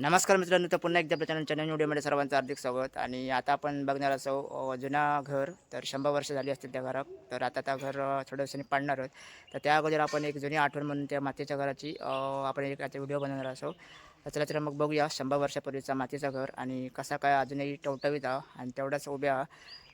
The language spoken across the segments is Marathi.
नमस्कार मित्रांनो तर पुन्हा एकदा आपल्या चॅनल नवीन व्हिडिओमध्ये सर्वांचं हार्दिक स्वागत. आणि आता आपण बघणार असो जुना घर तर शंभर वर्ष झाली असतील त्या घरात. तर आता त्या घर थोड्या दिवसांनी पाडणार आहोत. तर त्या अगोदर आपण एक जुनी आठवण म्हणून त्या मातीच्या घराची आपण एक आता व्हिडिओ बनवणार असो. तर चला तर मग बघूया शंभर वर्षापूर्वीचा मातीचा घर आणि कसा काय अजूनही टवटवीत आहा आणि तेवढाच उभ्या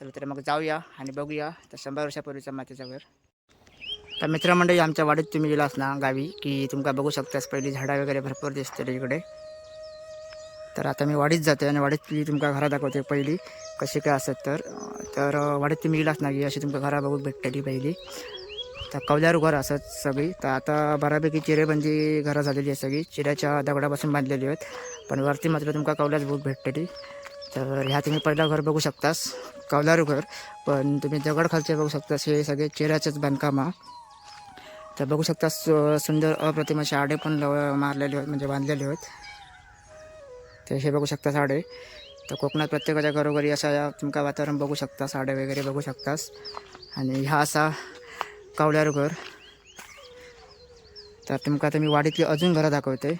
चला तर मग जाऊया आणि बघूया तर शंभर वर्षापूर्वीचा मातीचा घर. तर मित्रमंडळी आमच्या वाडीत तुम्ही गेलास ना गावी की तुमका बघू शकतास. पहिली झाडं वगैरे भरपूर दिसते इकडे. तर आता मी वाडीत जाते आणि वाडीतली तुमका घरा दाखवते पहिली कशी काय असत तर. तर वाडीत तुम्ही गेलाच ना अशी तुमका घरा बघूक भेटतली पहिली. तर कौल्यारू घर असत सगळी. तर आता बऱ्यापैकी चिरेबंदी घरं झालेली आहे सगळी. चिऱ्याच्या दगडापासून बांधलेली आहेत. पण वरती मात्र तुमका कवल्याच बघूक भेटतली तर ह्या तुम्ही पहिला घर बघू शकतास कवलारू घर. पण तुम्ही दगड खालचे बघू शकतास हे सगळे चेऱ्याचेच बांधकाम तर बघू शकता सु- सुंदर अप्रतिम असे आडे पण लव मारलेले आहेत म्हणजे बांधलेले आहेत. तर हे बघू शकता साडे. तर कोकणात प्रत्येकाच्या घरोघरी असा या तुमका वातावरण बघू शकता साडे वगैरे बघू शकतास. आणि ह्या असा कावल्यार घर. तर तुमका आता मी वाडीतली अजून घरं दाखवते.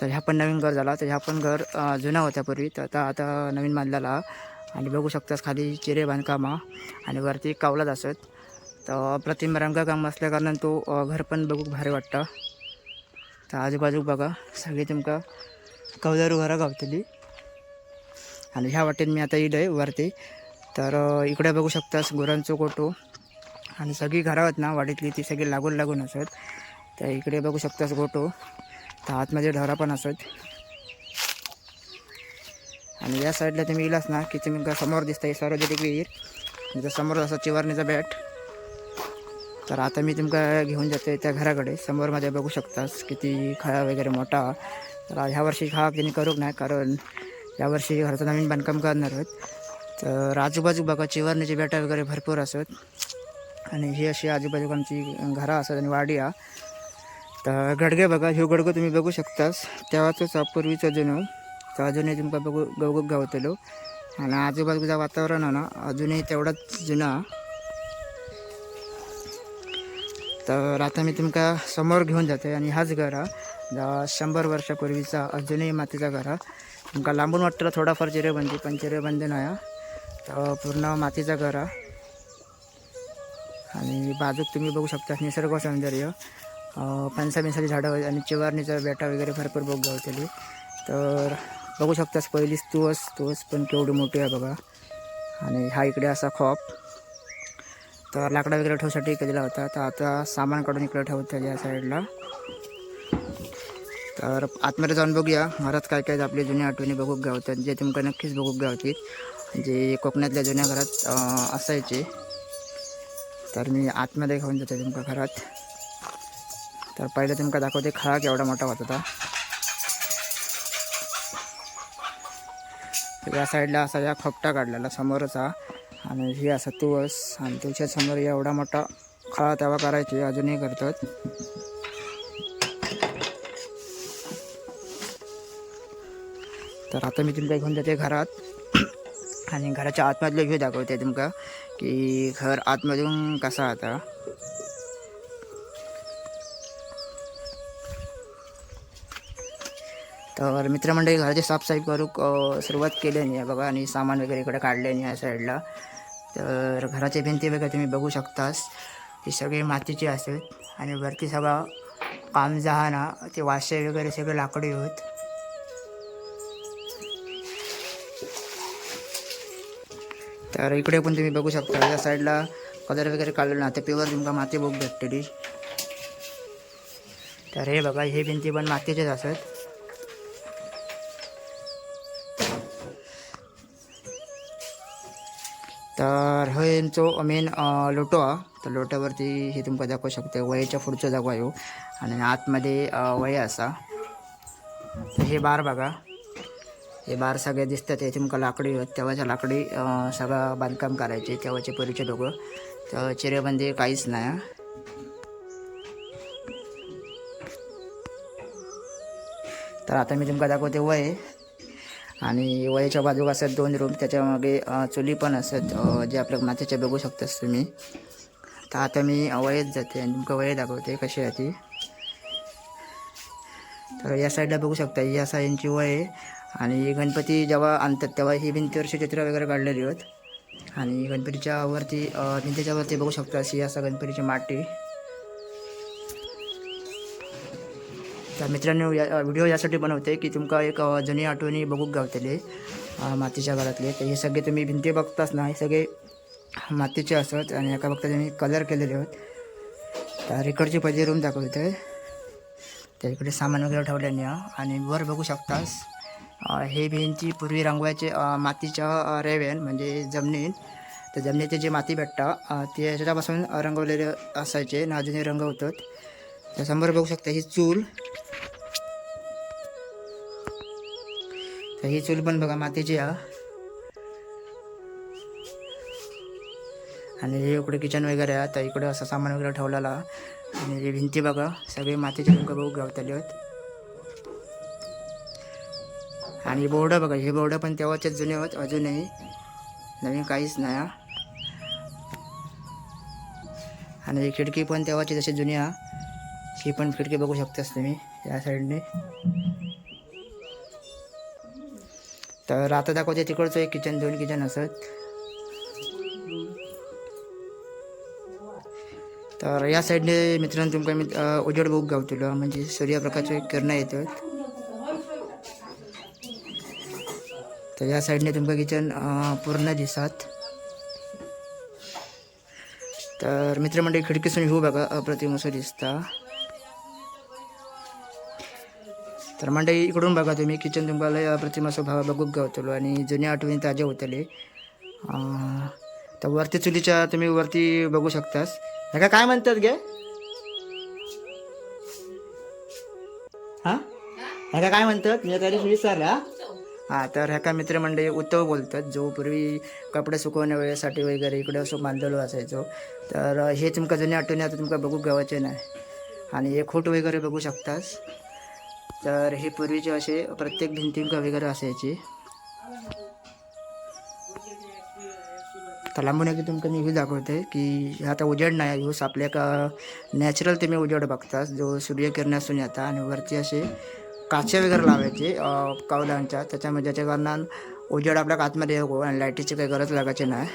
तर ह्या पण नवीन घर झाला. तर ह्या पण घर जुना होत्या पूर्वी. तर आता आता नवीन बांधलेला. आणि बघू शकतास खाली चिरे बांधकामा. आणि वरती कावलाच असत तर अप्रतिम रंगकाम असल्या कारणान तो घर पण बघूक भारी वाटतं. तर आजूबाजू बघा. सगळी तुमका कवदारू घरा गावतली. आणि ह्या वाटेत मी आता येईल आहे वरती. तर इकडे बघू शकतास गुरांचो कोटो आणि सगळी घरं आहेत ना वाडीतली ती सगळी लागून लागून असत. तर इकडे बघू शकतास गोटो तर आतमध्ये ढोरा पण असत. आणि या साईडला तुम्ही येलास ना की तुम्ही समोर दिसता आहे सार्वजनिक विहीर. म्हणजे समोर असं चिवारणीचा बॅट. तर आता मी तुमका घेऊन जाते त्या घराकडे. समोर माझ्या बघू शकतास किती खळा वगैरे मोठा. तर ह्या वर्षी हा त्यांनी करूक नाही कारण यावर्षी घराचं नवीन बांधकाम करणार आहेत. तर आजूबाजू बघा चिवारणीची बेटा वगैरे भरपूर असत. आणि ही अशी आजूबाजू आमची घरं असत आणि वाडी हा तर गडगे बघा ह्यो गडगो तुम्ही बघू शकतास. तेव्हाच पूर्वीचं जुनं. तर अजूनही तुमका बघू गवगूक गावतलो. आणि आजूबाजूचं वातावरण आहे ना अजूनही तेवढाच जुना. तर आता मी तुमका समोर घेऊन जाते आणि हाच घर हा दहा शंभर वर्षापूर्वीचा अजूनही मातीचा घर. तुमका लांबून वाटतं थोडाफार चिरेबंदी पण चिरेबंदी नाही तर पूर्ण मातीचा घर. आणि बाजूक तुम्ही बघू शकता निसर्ग सौंदर्य. अं, झाडं आणि चिवारणीचा बेटा वगैरे भरपूर बघ गावतली. तर बघू शकतास पहिलीच तुळस तुळस पण केवढी मोठी आहे बघा. आणि हा इकडे असा खॉप. तर लाकडा वगैरे ठेवसाठी केलेला होता तर आता सामान काढून इकडे ठेवतं या साईडला. तर आतमध्ये जाऊन बघूया. घरात काय काय आपली जुन्या आठवणी बघूक गावतात जे तुमका नक्कीच बघूक गावतील जे कोकणातल्या जुन्या घरात असायचे. तर मी आतमध्ये घेऊन जाते तुमका घरात. तर पहिलं तुमका दाखवते खळा केवढा मोठा होता होता या साईडला असा या खोपटा काढलेला समोरच. हा आणि ही असा तुळस. आणि तुळशीच्या समोर एवढा मोठा खळा तेव्हा करायची अजूनही करतात. तर आता मी तुमका घेऊन जाते घरात. आणि घराच्या आतमधले व्ह्यू दाखवते तुमका की घर आतमधून कसा आता. तर मित्रमंडळी घराची साफसफाई करूक सुरुवात सुरुवात नाही आहे बघा आणि सामान वगैरे इकडे नाही या साईडला. तर घराच्या भिंती वगैरे तुम्ही बघू शकतास. ती सगळी मातीची असेल. आणि वरती सगळं काम जहाना ते वाशे वगैरे सगळे लाकडी होत. तर इकडे पण तुम्ही बघू शकता या साईडला कलर वगैरे काढलेला ना ते प्युअर तुमका माती बघ भेटतेली तर हे बघा हे भिंती पण मातीचेच असत तर हो यांचो मेन लोटो. हा तर लोट्यावरती हे तुमका दाखवू शकते वयाच्या पुढचं दाखवा आहे हो. आणि आतमध्ये वय असा. तर हे बार बघा. हे बार सगळे दिसतात हे तुमका लाकडी तेव्हाच्या लाकडी सगळं बांधकाम करायचे तेव्हाचे पूर्वीचे लोक. तर चिरेबंदी काहीच नाही तर आता मी तुमका दाखवते वय. आणि वयाच्या बाजूक असतात दोन रूम त्याच्यामागे चुली पण असत जे आपल्या मातीचे बघू शकतास तुम्ही. तर आता मी वयेत जाते आणि तुमका वय दाखवते कशी आहे ती. तर या साईडला बघू शकता ही असा यांची वय आहे आणि गणपती जेव्हा आणतात तेव्हा ही भिंतीवरची चित्र वगैरे काढलेली आहेत. आणि गणपतीच्या वरती भिंतीच्या वरती बघू शकता अशी असा गणपतीची माटी. तर मित्रांनो या व्हिडिओ यासाठी बनवते की तुमका एक जुनी आठवणी बघूक गावतले मातीच्या घरातले. तर हे सगळे तुम्ही भिंती बघताच ना हे सगळे मातीचे असत आणि एका बघता त्यांनी कलर केलेले आहेत. तर इकडची पहिली रूम दाखवते. तर इकडे सामान वगैरे ठेवल्याने आणि वर बघू शकतास हे भिंती पूर्वी रंगवायचे मातीच्या रेवेन रेव्यान म्हणजे जमिनीत. तर जमिनीचे जे माती भेटता ते याच्यापासून रंगवलेले असायचे आणि अजूनही रंगवतात तर समोर बघू शकता ही चूल. तर ही चूल पण बघा मातीची हा आणि हे इकडे किचन वगैरे आहे तर इकडे असं सामान वगैरे ठेवलेला आणि भिंती बघा सगळे मातीचे रंग बघू गावतले आहेत आणि बोर्ड बघा हे बोर्ड पण तेव्हाचे जुने होत अजूनही. नवीन काहीच नाही आणि ही खिडकी पण तेव्हाची जशी जुनी हा. ही पण खिडकी बघू शकतास तुम्ही या साईडने. तर आता दाखवते तिकडचं एक किचन दोन किचन असत तर या साईडने मित्रांनो तुमका मी उजेड बघू गावतलो म्हणजे सूर्यप्रकाशचे किरणं येतात. तर या साईडने तुमका किचन पूर्ण दिसत. तर मित्रमंडळी खिडकीसून व्ह्यू बघा अप्रतिम असं दिसता. तर मंडळी इकडून बघा तुम्ही किचन तुम्हाला लय अप्रतिम असं भावा बघूक गावतलो आणि जुन्या आठवणी ताज्या होतले तर वरती चुलीच्या तुम्ही वरती बघू शकतास. ह्याका काय म्हणतात गे? हा? ह्याका काय म्हणतात? मी त्या दिवशी विचारला हां तर ह्याका मित्रमंडळी उत्तव बोलतात जो पूर्वी कपडे सुकवण्या वेळेसाठी वगैरे इकडे असं बांधलेलो असायचो. तर हे तुमका जुन्या आठवणी आता तुमका बघू गावाचे नाही आणि हे खोट वगैरे बघू शकतास. तर हे पूर्वीचे असे प्रत्येक भिंतींका वगैरे असायची. तर लांबून तुमका मी हे दाखवते की आता उजेड नाही ह्यूस आपल्या का नॅचरल तुम्ही उजेड बघतास जो सूर्यकिरणासून येता आणि वरती असे काचे वगैरे लावायचे अं, कौलांच्या त्याच्यामध्ये ज्याच्या कारणान उजेड आपल्या आतमध्ये येऊ आणि लाईटीची काही गरज लागायची नाही.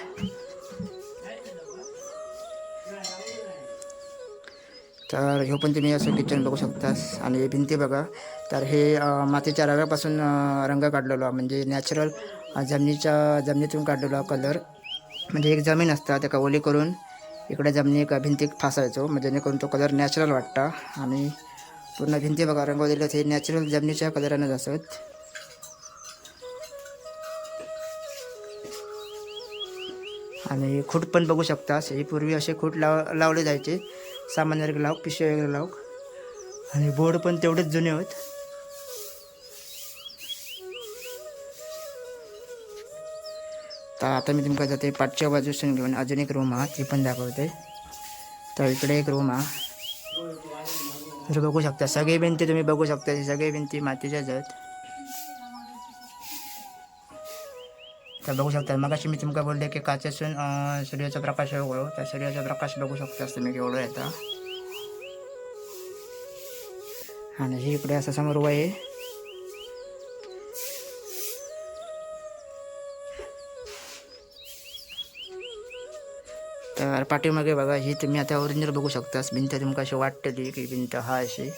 तर हे पण तुम्ही असं किचन बघू शकतास. आणि भिंती बघा. तर हे मातीच्या रव्यापासून रंग काढलेलो म्हणजे नॅचरल जमिनीच्या जमिनीतून काढलेलो कलर म्हणजे एक जमीन असता त्या ओली करून इकडे जमिनी एका भिंतीत फासायचो. म्हणजे जेणेकरून तो कलर नॅचरल वाटता. आणि पूर्ण भिंती बघा रंगवलेले हे नॅचरल जमिनीच्या कलरानंच असत आणि खूट पण बघू शकतास हे पूर्वी असे खूट लाव लावले जायचे. सामान्य वगैरे लावक पिशवे वगैरे लावक. आणि बोर्ड पण तेवढेच जुने होत. तर आता मी तुमका जाते पाठच्या बाजूसून घेऊन. अजून एक रूम हा ती पण दाखवते. तर इकडे एक रूम. हा तर बघू शकता. सगळी भिंती तुम्ही बघू शकता. सगळी भिंती मातीच्याच आहेत. तर बघू शकता. मगाशी मी तुमका बोलले की काचेसून सूर्याचा प्रकाश वळो तर सूर्याचा प्रकाश बघू शकता. तुम्ही केवढं येता. आणि हे इकडे असं समोर वय तर पाठीमागे बघा ही तुम्ही आता ओरिजिनल बघू शकतास. भिंत तुमका अशी वाटतली की भिंत हा अशी.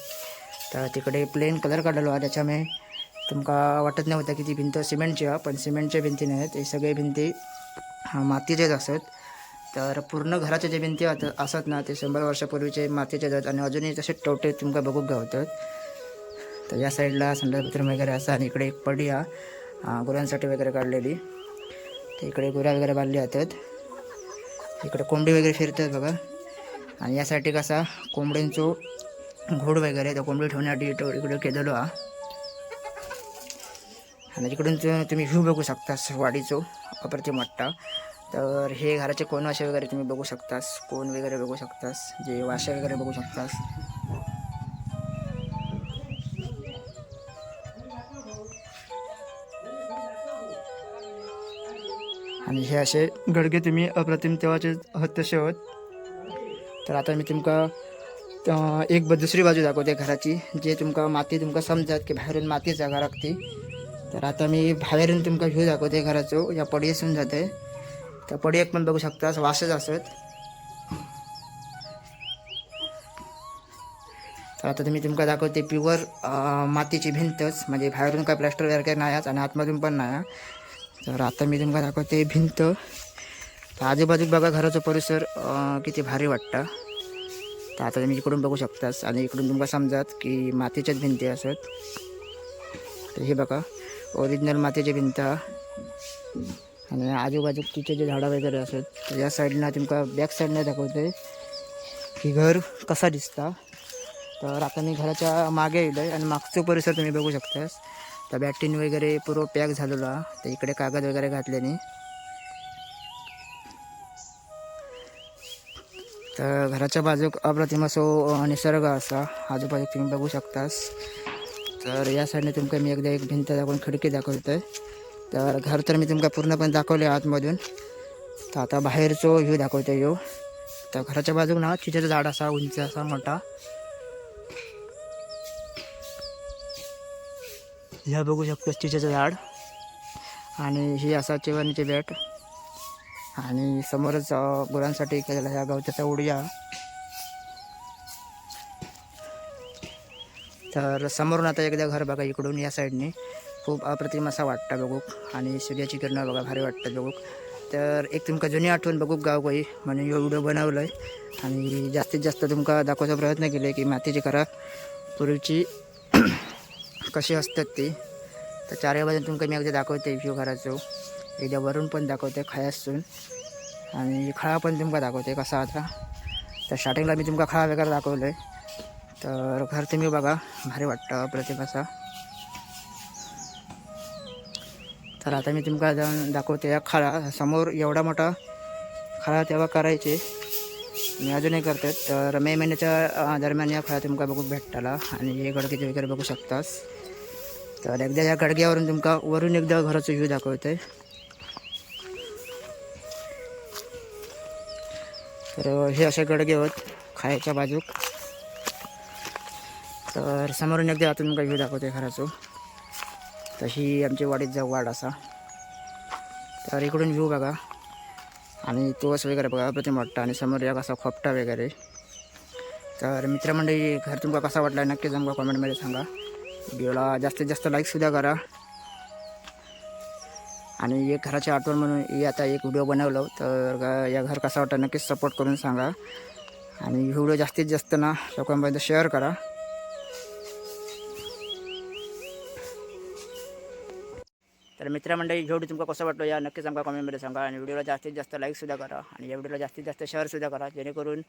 तर तिकडे प्लेन कलर काढलेलो त्याच्यामुळे तुमका वाटत नाही होतं की ती भिंत सिमेंटची आहे पण सिमेंटच्या भिंती नाहीत हे सगळे भिंती हा, मातीचेच असत. तर पूर्ण घराच्या जे भिंती असत ना ते शंभर वर्षापूर्वीचे मातीचेच आहेत. आणि अजूनही तसे टोटे तुमका बघूक गावतात तर या साईडला संडास वगैरे असं आणि इकडे एक पडी हा हा, गुरांसाठी वगैरे काढलेली. तर इकडे गुरा वगैरे बांधली जातात. इकडे कोंबडी वगैरे फिरतात बघा. आणि यासाठी कसा कोंबड्यांचो घोड वगैरे त्या कोंबडी ठेवण्यासाठी इथं इकडे केलेलो हा. आणि तिकडून तुम्ही व्ह्यू बघू शकतास वाडीचो अप्रतिम वाटता. तर हे घराचे कोण वाशे वगैरे तुम्ही बघू शकतास कोण वगैरे बघू शकतास जे वाशे वगैरे बघू शकतास. आणि हे असे गडगे तुम्ही अप्रतिम तेव्हाचे होत तसे होत. तर आता मी तुमका एक दुसरी बाजू दाखवते घराची जे तुमका माती तुमका समजात की बाहेरून मातीचा घराक ती तर आता मी बाहेरून तुमका व्ह्यू दाखवते घराचो या पडयेसून जाते. त्या पडयेक पण बघू शकता वासच असत. तर आता तुम्ही तुमका दाखवते प्युअर मातीची भिंतच म्हणजे बाहेरून काय प्लॅस्टर वगैरे काही नाही आणि आतमधून पण नाही. तर आता मी तुमका दाखवते भिंत. तर आजूबाजूक बघा घराचा परिसर किती भारी वाटतं. तर आता तुम्ही इकडून बघू शकतास. आणि इकडून तुमका समजात की मातीच्याच भिंती असत. तर हे बघा ओरिजिनल मातीची भिंत. आणि आजूबाजूक तिचे जे झाडं वगैरे असत तर या साईडनं तुमका बॅक साईडनं दाखवते की घर कसा दिसता. तर आता मी घराच्या मागे येईल आहे आणि मागचं परिसर तुम्ही बघू शकतास. तर बॅटीन वगैरे पूर्व पॅक झालेला. तर इकडे कागद वगैरे घातल्याने. तर घराच्या बाजूक अप्रतिम असो निसर्ग असा आजूबाजूक तुम्ही बघू शकतास. तर या साईडने तुमका मी एकदा एक भिंत दाखवून खिडकी दाखवतोय. तर घर तर मी तुमका पूर्णपणे दाखवले आतमधून. तर आता बाहेरचो व्ह्यू दाखवतोय यो. तर घराच्या बाजूक ना चिचेचं झाड असा उंच असा मोठा. ह्या बघू शकतो चिचेचं झाड. आणि ही असा चिवणीचे बॅट. आणि समोरच गुरांसाठी केलेला ह्या गवताचा उडिया. तर समोरून आता एकदा घर बघा इकडून या साईडने. खूप अप्रतिम असा वाटतं बघूक. आणि सूर्याची किरणं बघा भारी वाटतं बघूक. तर एक तुमका जुनी आठवण बघूक गाव काही म्हणून ह्यो व्हिडिओ बनवलं आहे आणि जास्तीत जास्त तुमका दाखवायचा प्रयत्न केले की मातीची घरा पूर्वीची कशी असतात ती? तर चारही बाजून तुमका मी एकदा दाखवते व्ह्यू घराचो. एकदा वरून पण दाखवते खळ्यासून आणि खळा पण तुमका दाखवते कसा आता तर स्टार्टिंगला मी तुमका खळा वगैरे दाखवलं आहे तर घर तुम्ही बघा भारी वाटतं प्रत्येक असा. तर आता मी तुमका जाऊन दाखवते या खळा. समोर एवढा मोठा खळा तेव्हा करायचे. मी अजूनही करतात तर मे महिन्याच्या दरम्यान या खळा तुमका बघू भेटताला आणि हे गडकीचे वगैरे बघू शकतास. तर एकदा या गडग्यावरून तुमका वरून एकदा घराचं व्ह्यू दाखवते तर हे असे गडगे होत खायच्या बाजूक. तर समोरून एकदा आता तुमका व्ह्यू दाखवते घराचो. तशी आमची वाडीत जाऊ वाड असा. तर इकडून व्ह्यू बघा. आणि तोस वगैरे बघा प्रति मोठा आणि समोर या कसा खोपटा वगैरे. तर मित्रमंडळी घर तुमका कसा वाटला नक्की जमका कॉमेंटमध्ये सांगा. व्हिडिओला जास्तीत जास्त लाईकसुद्धा करा. आणि एक घराची आठवण म्हणून हे आता एक व्हिडिओ बनवलं. तर या घर कसा वाटतं नक्कीच सपोर्ट करून सांगा. आणि व्हिडिओ जास्तीत जास्त ना लोकांपर्यंत शेअर करा. तर मित्रमंडळी व्हिडिओ तुमका कसं वाटलं या नक्कीच आमका कमेंटमध्ये सांगा. आणि व्हिडिओला जास्तीत जास्त लाईकसुद्धा करा. आणि या व्हिडिओला जास्तीत जास्त शेअरसुद्धा करा. जेणेकरून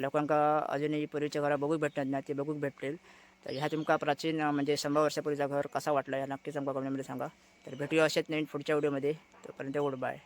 लोकांका अजूनही पूर्वीच्या घरा बघूक भेटणार नाही ते बघूक भेटतील. तर ह्या तुमका प्राचीन म्हणजे शंभर वर्षापूर्वीचा घर कसा वाटला या नक्कीच आमका कमेंटमध्ये सांगा. तर भेटूया असेच नवीन पुढच्या व्हिडिओमध्ये तोपर्यंत गुड बाय